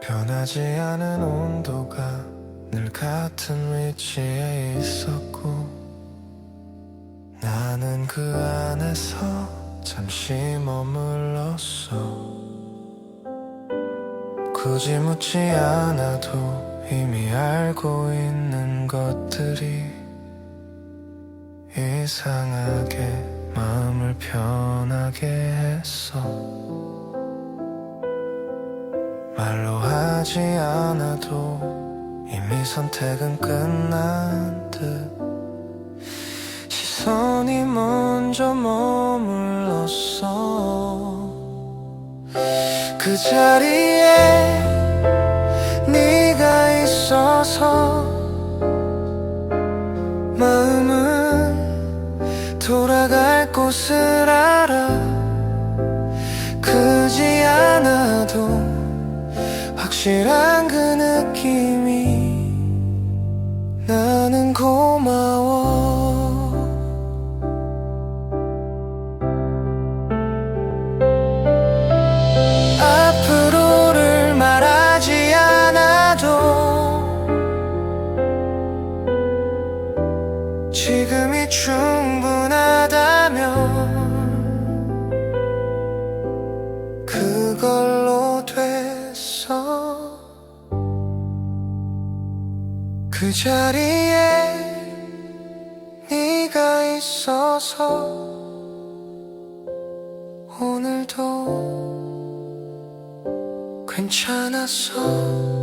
변하지 않은 온도가 늘 같은 위치에 있었고 나는 그 안에서 잠시 머물렀어. 굳이 묻지 않아도 이미 알고 있는 것들이 이상하게 마음을 편하게 했어 말로 하지 않아도 이미 선택은 끝난 듯 시선이 먼저 머물렀어. 그 자리에 있어서 마음은 돌아갈 곳을 알아. 크지 않아도 확실한 그 느낌이 나는 고마워 지금이 충분하다면 그걸로 됐어 그 자리에 네가 있어서 오늘도 괜찮았어